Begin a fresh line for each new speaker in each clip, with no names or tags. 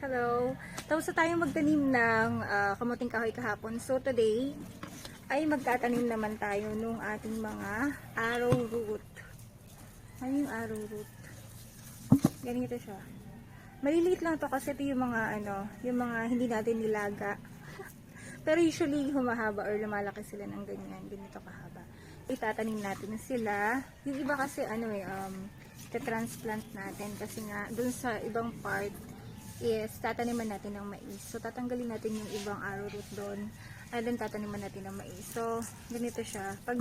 Hello. Tapos na tayong magtanim ng ah, kamuting kahoy kahapon. So today ay magtatanim naman tayo nung ating mga arrowroot. Ano yung arrowroot? Ganito siya. Maliliit lang to kasi ito yung mga ano, yung mga hindi natin nilaga. Pero usually humahaba or lumalaki sila ng ganyan, ganito kahaba. Itatanim natin sila. Yung iba kasi ano eh, um, transplant natin kasi nga dun sa ibang part is tataniman natin ng mais. So tatanggalin natin yung ibang arrowroot doon and then tataniman natin ng mais. So ganito siya. Pag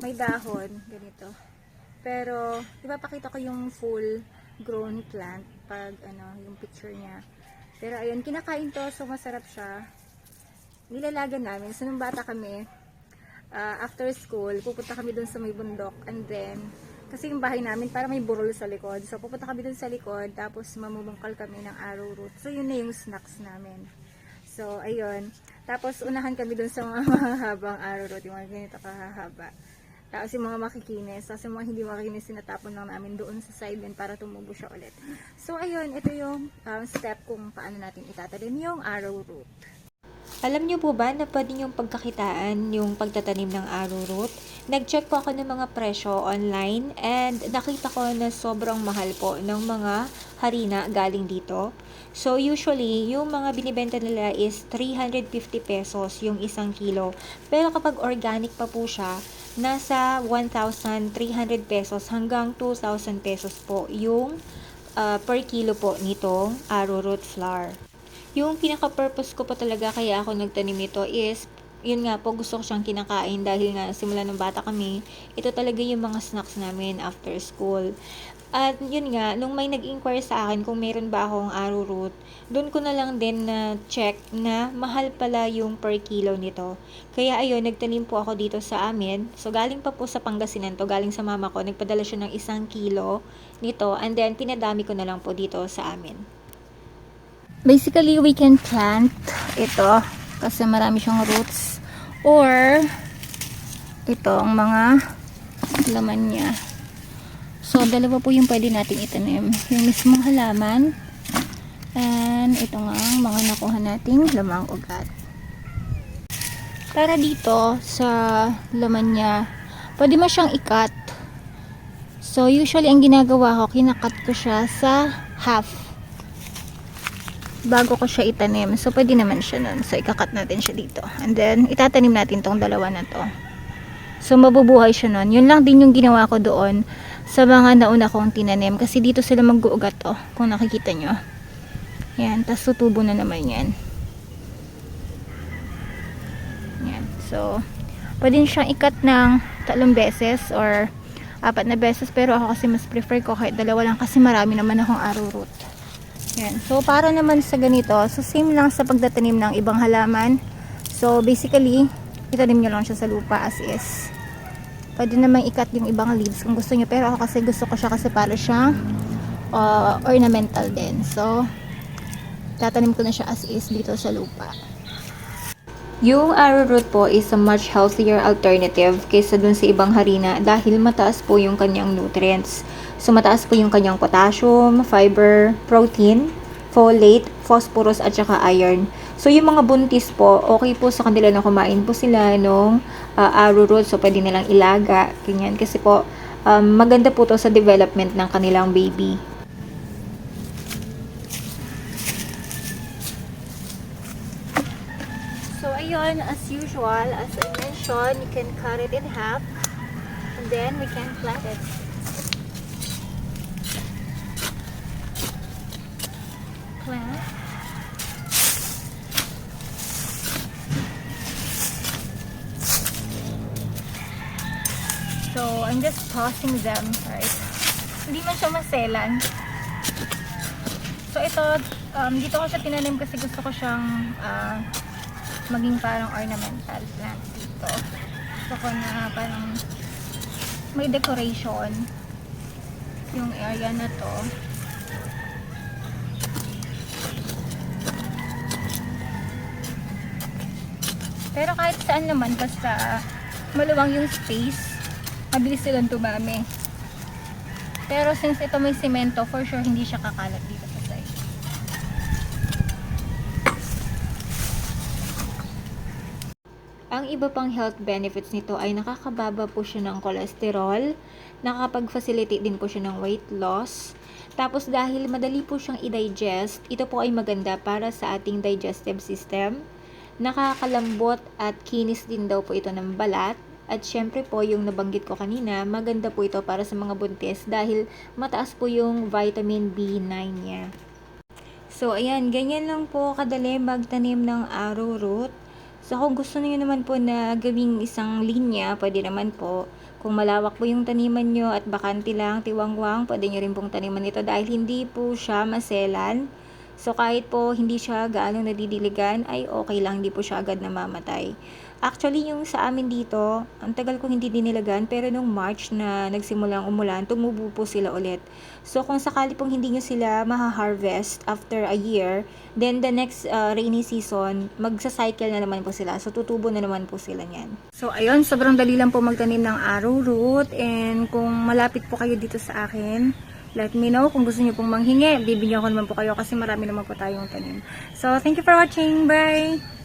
may dahon, ganito. Pero ipapakita ko yung full grown plant pag ano, yung picture niya. Pero ayun, kinakain to so masarap siya. Nilalagan namin. So nung bata kami, ah, after school, pupunta kami dun sa may bundok and then kasi yung bahay namin para may burol sa likod. So pupunta kami dun sa likod tapos mamumungkal kami ng arrowroot. So yun na yung snacks namin. So ayun. Tapos unahan kami dun sa mga mahahabang arrowroot, yung mga ganito kahahaba. Tapos yung mga makikinis, tapos yung mga hindi makikinis sinatapon lang namin doon sa sideline para tumubo siya ulit. So ayun, ito yung um, step kung paano natin itatanim yung arrowroot.
Alam niyo po ba na pwede niyong pagkakitaan yung pagtatanim ng arrowroot? Nag-check po ako ng mga presyo online and nakita ko na sobrang mahal po ng mga harina galing dito. So usually, yung mga binibenta nila is 350 pesos yung isang kilo. Pero kapag organic pa po siya, nasa 1,300 pesos hanggang 2,000 pesos po yung ah, per kilo po nitong arrowroot flour. Yung pinaka-purpose ko pa talaga kaya ako nagtanim nito is, yun nga po, gusto ko siyang kinakain dahil nga simula ng bata kami, ito talaga yung mga snacks namin after school. At yun nga, nung may nag-inquire sa akin kung meron ba akong arrowroot, doon ko na lang din na check na mahal pala yung per kilo nito. Kaya ayun, nagtanim po ako dito sa amin. So galing pa po sa Pangasinan to, galing sa mama ko, nagpadala siya ng isang kilo nito and then pinadami ko na lang po dito sa amin.
Basically, we can plant ito kasi marami siyang roots or ito ang mga laman niya. So, dalawa po yung pwede nating itanim. Yung mismong halaman and ito nga ang mga nakuha nating lamang ugat. Para dito sa laman niya, pwede mo siyang ikat. So, usually ang ginagawa ko, kinakat ko siya sa half bago ko siya itanim. So, pwede naman siya nun. So, ikakat natin siya dito. And then, itatanim natin tong dalawa na to. So, mabubuhay siya nun. Yun lang din yung ginawa ko doon sa mga nauna kong tinanim. Kasi dito sila mag-uugat to. Kung nakikita nyo. Yan. Tapos, tutubo na naman yan. Yan. So, pwede siyang ikat ng talong beses or apat na beses. Pero ako kasi mas prefer ko kahit dalawa lang kasi marami naman akong arrowroot. Yan. So, para naman sa ganito, so same lang sa pagtatanim ng ibang halaman. So, basically, itanim nyo lang siya sa lupa as is. Pwede namang ikat yung ibang leaves kung gusto nyo. Pero ako kasi gusto ko siya kasi para siyang uh, ornamental din. So, tatanim ko na siya as is dito sa lupa.
Yung arrowroot po is a much healthier alternative kaysa dun sa ibang harina dahil mataas po yung kanyang nutrients. So mataas po yung kanyang potassium, fiber, protein, folate, phosphorus at saka iron. So yung mga buntis po, okay po sa kanila na kumain po sila nung uh, arrowroot. So pwede nilang ilaga, ganyan. Kasi po, um, maganda po to sa development ng kanilang baby.
So, ayun, as usual, as I mentioned, you can cut it in half. And then, we can plant it. Plant. So, I'm just tossing them, right? Hindi man siya maselan. So, ito, um, dito ko siya tinanim kasi gusto ko siyang ah, maging parang ornamental plant dito. Gusto ko na parang may decoration yung area na to. Pero kahit saan naman, basta maluwang yung space, mabilis silang tumami. Pero since ito may semento, for sure hindi siya kakalat dito sa side.
Ang iba pang health benefits nito ay nakakababa po siya ng cholesterol, nakakapag-facilitate din po siya ng weight loss, tapos dahil madali po siyang i-digest, ito po ay maganda para sa ating digestive system. Nakakalambot at kinis din daw po ito ng balat. At syempre po, yung nabanggit ko kanina, maganda po ito para sa mga buntis dahil mataas po yung vitamin B9 niya. So, ayan, ganyan lang po kadali magtanim ng arrowroot. So, kung gusto niyo naman po na gawing isang linya, pwede naman po. Kung malawak po yung taniman nyo at bakante lang, tiwangwang, pwede nyo rin pong taniman ito dahil hindi po siya maselan. So, kahit po hindi siya gaano nadidiligan, ay okay lang, hindi po siya agad namamatay. Actually, yung sa amin dito, ang tagal ko hindi dinilagan, pero nung March na nagsimulang umulan, tumubo po sila ulit. So, kung sakali pong hindi nyo sila maha-harvest after a year, then the next uh, rainy season, magsa-cycle na naman po sila. So, tutubo na naman po sila niyan.
So, ayun, sobrang dali lang po magtanim ng arrowroot. And kung malapit po kayo dito sa akin, let me know kung gusto niyo pong manghingi. Bibigyan ko naman po kayo kasi marami naman po tayong tanim. So, thank you for watching. Bye!